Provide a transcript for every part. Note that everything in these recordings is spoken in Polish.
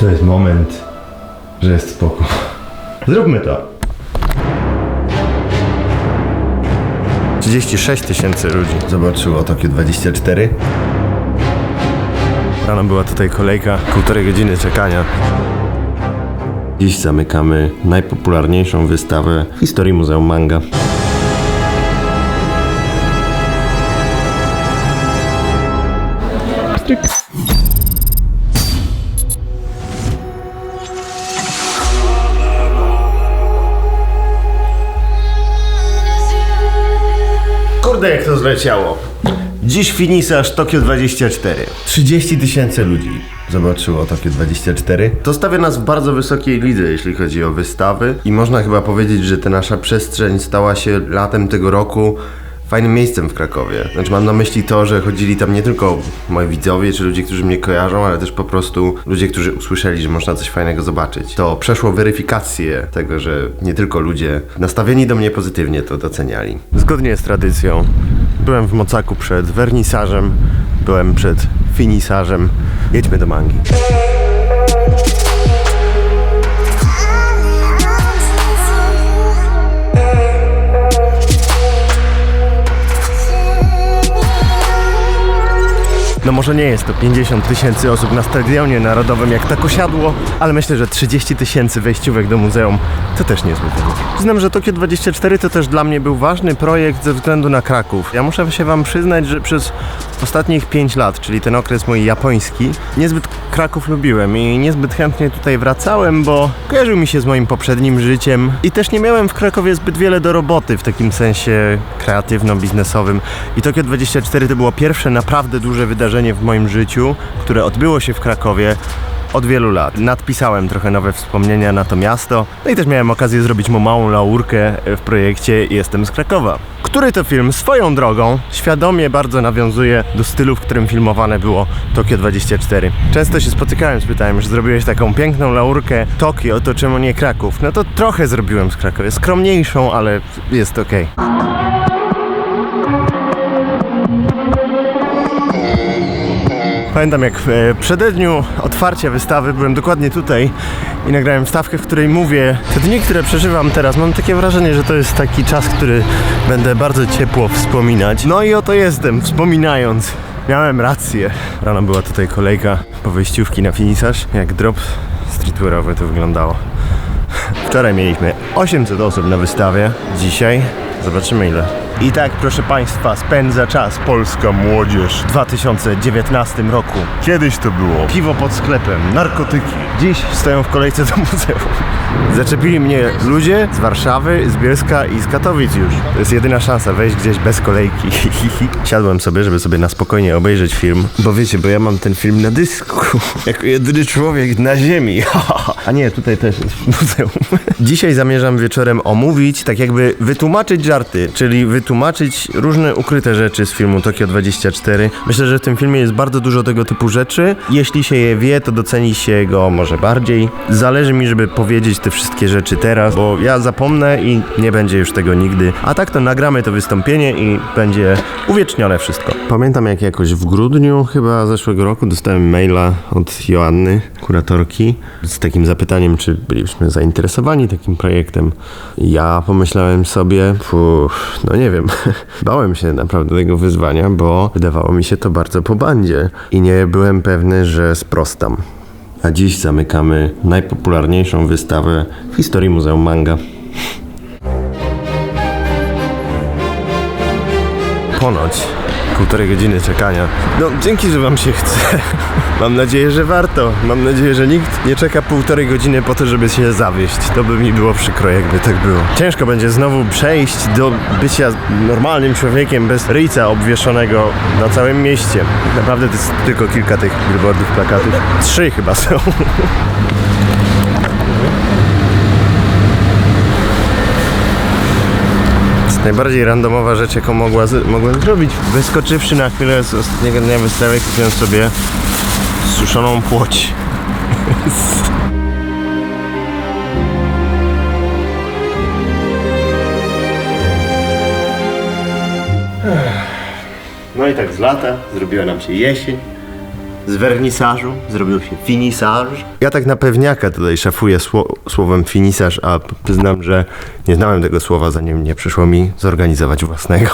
To jest moment, że jest spoko. Zróbmy to. 36 tysięcy ludzi zobaczyło Tokio 24. Rano była tutaj kolejka, półtorej godziny czekania. Dziś zamykamy najpopularniejszą wystawę w historii Muzeum Manga. Kurde, jak to zleciało. Dziś finisarz Tokio 24. 30 tysięcy ludzi zobaczyło Tokio 24. To stawia nas w bardzo wysokiej lidze, jeśli chodzi o wystawy. I można chyba powiedzieć, że ta nasza przestrzeń stała się latem tego roku fajnym miejscem w Krakowie. Znaczy mam na myśli to, że chodzili tam nie tylko moi widzowie, czy ludzie, którzy mnie kojarzą, ale też po prostu ludzie, którzy usłyszeli, że można coś fajnego zobaczyć. To przeszło weryfikację tego, że nie tylko ludzie nastawieni do mnie pozytywnie to doceniali. Zgodnie z tradycją byłem w Mocaku przed wernisażem, byłem przed finisażem. Jedźmy do mangi. No może nie jest to 50 tysięcy osób na stadionie narodowym jak tak osiadło, ale myślę, że 30 tysięcy wejściówek do muzeum to też niezły wynik. Znam, że Tokio 24 to też dla mnie był ważny projekt ze względu na Kraków. Ja muszę się wam przyznać, że przez ostatnich 5 lat, czyli ten okres mój japoński, niezbyt Kraków lubiłem i niezbyt chętnie tutaj wracałem, bo kojarzył mi się z moim poprzednim życiem i też nie miałem w Krakowie zbyt wiele do roboty w takim sensie kreatywno-biznesowym. I Tokio 24 to było pierwsze naprawdę duże wydarzenie w moim życiu, które odbyło się w Krakowie od wielu lat. Nadpisałem trochę nowe wspomnienia na to miasto, no i też miałem okazję zrobić mu małą laurkę w projekcie Jestem z Krakowa. Który to film swoją drogą świadomie bardzo nawiązuje do stylu, w którym filmowane było Tokio 24. Często się spotykałem z pytaniem, że zrobiłeś taką piękną laurkę Tokio, to czemu nie Kraków? No to trochę zrobiłem z Krakowie, skromniejszą, ale jest okej. Pamiętam jak w e, przededniu otwarcia wystawy byłem dokładnie tutaj i nagrałem wstawkę, w której mówię te dni, które przeżywam teraz. Mam takie wrażenie, że to jest taki czas, który będę bardzo ciepło wspominać. No i oto jestem, wspominając. Miałem rację. Rano była tutaj kolejka po wyjściówki na finisarz. Jak drop streetwearowy to wyglądało. Wczoraj mieliśmy 800 osób na wystawie. Dzisiaj zobaczymy ile. I tak, proszę Państwa, spędza czas polska młodzież w 2019 roku. Kiedyś to było piwo pod sklepem, narkotyki. Dziś stoją w kolejce do muzeum. Zaczepili mnie ludzie z Warszawy, z Bielska i z Katowic już. To jest jedyna szansa wejść gdzieś bez kolejki. Siadłem sobie, żeby sobie na spokojnie obejrzeć film, bo wiecie, bo ja mam ten film na dysku. Jako jedyny człowiek na ziemi. A nie, tutaj też jest muzeum. Dzisiaj zamierzam wieczorem omówić, tak jakby wytłumaczyć żarty, czyli wytłumaczyć różne ukryte rzeczy z filmu Tokio 24. Myślę, że w tym filmie jest bardzo dużo tego typu rzeczy. Jeśli się je wie, to doceni się go może bardziej. Zależy mi, żeby powiedzieć te wszystkie rzeczy teraz, bo ja zapomnę i nie będzie już tego nigdy. A tak to nagramy to wystąpienie i będzie uwiecznione wszystko. Pamiętam jak jakoś w grudniu chyba zeszłego roku dostałem maila od Joanny, kuratorki, z takim zapytaniem, czy byliśmy zainteresowani takim projektem. Ja pomyślałem sobie, puh, no nie wiem, bałem się naprawdę tego wyzwania, bo wydawało mi się to bardzo po bandzie i nie byłem pewny, że sprostam. A dziś zamykamy najpopularniejszą wystawę w historii Muzeum Manga. Ponoć półtorej godziny czekania. No, dzięki, że Wam się chce. Mam nadzieję, że warto. Mam nadzieję, że nikt nie czeka półtorej godziny po to, żeby się zawieść. To by mi było przykro, jakby tak było. Ciężko będzie znowu przejść do bycia normalnym człowiekiem bez ryjca obwieszonego na całym mieście. Naprawdę to jest tylko kilka tych billboardów, plakatów. Trzy chyba są. najbardziej randomowa rzecz, jaką mogła mogłem zrobić. Wyskoczywszy na chwilę z ostatniego dnia wystawy, kupiłem sobie suszoną płoć. No i tak z lata zrobiła nam się jesień. Z wernisażu zrobił się finisaż. Ja tak na pewniaka tutaj szafuję sło- słowem finisaż, a przyznam, że nie znałem tego słowa, zanim nie przyszło mi zorganizować własnego.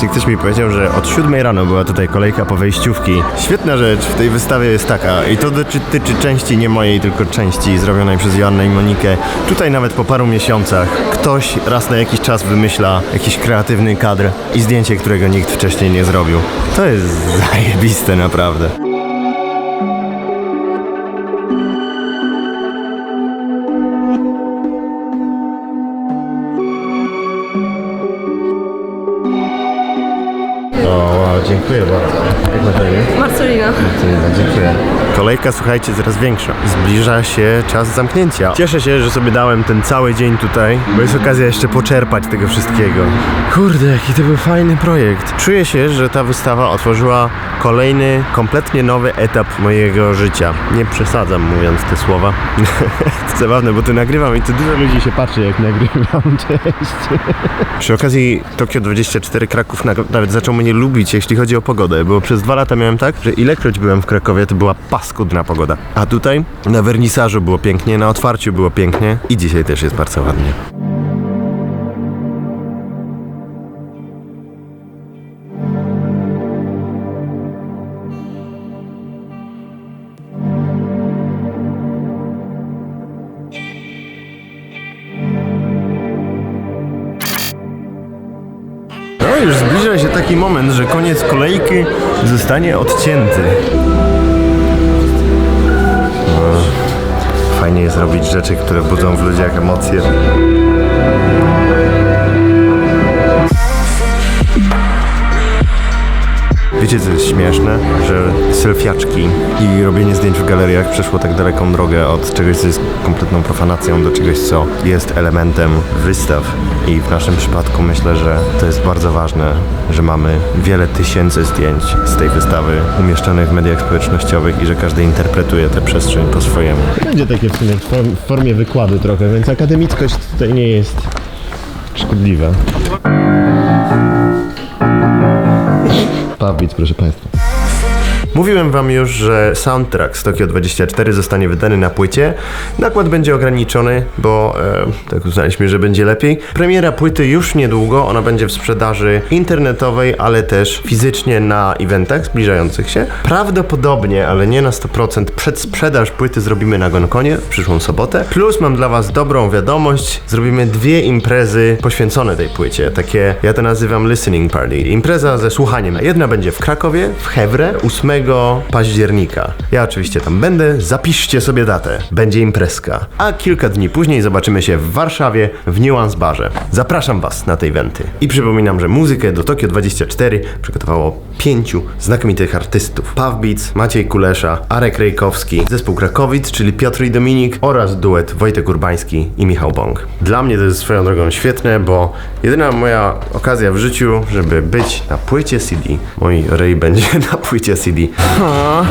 Właśnie ktoś mi powiedział, że od 7 rano była tutaj kolejka po wejściówki. Świetna rzecz w tej wystawie jest taka, i to dotyczy części nie mojej, tylko części zrobionej przez Joannę i Monikę. Tutaj nawet po paru miesiącach ktoś raz na jakiś czas wymyśla jakiś kreatywny kadr i zdjęcie, którego nikt wcześniej nie zrobił. To jest zajebiste naprawdę. O, dziękuję bardzo. Jak na imię? Marcelina. Dziękuję. Kolejka, słuchajcie, coraz większa. Zbliża się czas zamknięcia. Cieszę się, że sobie dałem ten cały dzień tutaj, bo jest okazja jeszcze poczerpać tego wszystkiego. Kurde, jaki to był fajny projekt. Czuję się, że ta wystawa otworzyła kolejny, kompletnie nowy etap mojego życia. Nie przesadzam mówiąc te słowa. to zabawne, bo tu nagrywam i tu dużo ludzi się patrzy, jak nagrywam. Cześć. Przy okazji Tokio 24 Kraków na- nawet zaczął mnie lubić, jeśli chodzi o pogodę, bo przez dwa lata miałem tak, że ilekroć byłem w Krakowie, to była paskudna pogoda. A tutaj na wernisażu było pięknie, na otwarciu było pięknie i dzisiaj też jest bardzo ładnie. No już zbliża się taki moment, że koniec kolejki zostanie odcięty. Robić rzeczy, które budzą w ludziach emocje. Wiecie co jest śmieszne? Że selfiaczki i robienie zdjęć w galeriach przeszło tak daleką drogę od czegoś, co jest kompletną profanacją do czegoś, co jest elementem wystaw. I w naszym przypadku myślę, że to jest bardzo ważne, że mamy wiele tysięcy zdjęć z tej wystawy umieszczonych w mediach społecznościowych i że każdy interpretuje tę przestrzeń po swojemu. Będzie takie w sumie w formie wykładu trochę, więc akademickość tutaj nie jest szkodliwa. Pawbic, proszę Państwa. Mówiłem Wam już, że soundtrack z Tokio 24 zostanie wydany na płycie. Nakład będzie ograniczony, bo e, tak uznaliśmy, że będzie lepiej. Premiera płyty już niedługo, ona będzie w sprzedaży internetowej, ale też fizycznie na eventach zbliżających się. Prawdopodobnie, ale nie na 100%, przedsprzedaż płyty zrobimy na Gonkonie w przyszłą sobotę. Plus mam dla Was dobrą wiadomość, zrobimy dwie imprezy poświęcone tej płycie. Takie, ja to nazywam listening party. Impreza ze słuchaniem. Jedna będzie w Krakowie, w Hewre, 8 października. Ja oczywiście tam będę, zapiszcie sobie datę. Będzie imprezka. A kilka dni później zobaczymy się w Warszawie w Nuance Barze. Zapraszam Was na te eventy. I przypominam, że muzykę do Tokio 24 przygotowało pięciu znakomitych artystów. Pawbic, Maciej Kulesza, Arek Rejkowski, zespół Krakowic, czyli Piotr i Dominik oraz duet Wojtek Urbański i Michał Bąk. Dla mnie to jest swoją drogą świetne, bo jedyna moja okazja w życiu, żeby być na płycie CD. Mój rej będzie na płycie CD.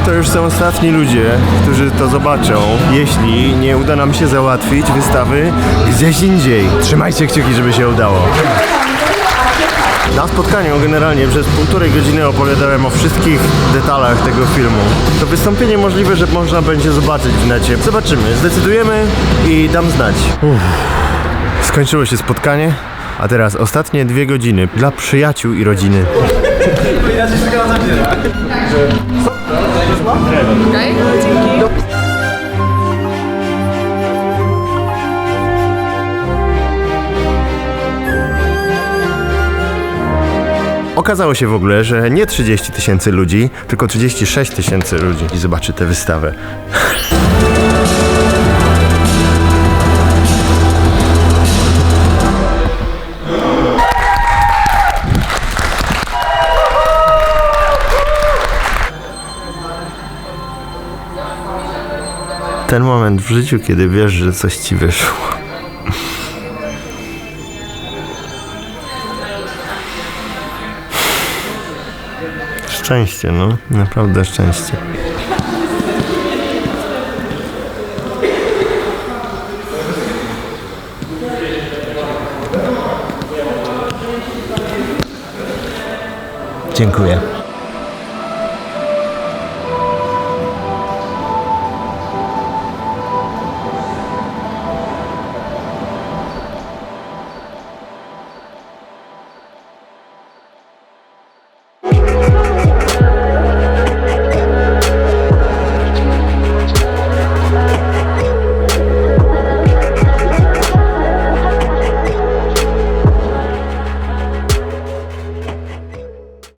To już są ostatni ludzie, którzy to zobaczą, jeśli nie uda nam się załatwić wystawy gdzieś indziej. Trzymajcie kciuki, żeby się udało. Na spotkaniu generalnie przez półtorej godziny opowiadałem o wszystkich detalach tego filmu. To wystąpienie możliwe, że można będzie zobaczyć w necie. Zobaczymy, zdecydujemy i dam znać. Uff. Skończyło się spotkanie, a teraz ostatnie dwie godziny dla przyjaciół i rodziny. Okej, dzięki. Okazało się w ogóle, że nie 30 tysięcy ludzi, tylko 36 tysięcy ludzi i zobaczy tę wystawę. ten moment w życiu, kiedy wiesz, że coś ci wyszło. Szczęście, no, naprawdę szczęście. Dziękuję.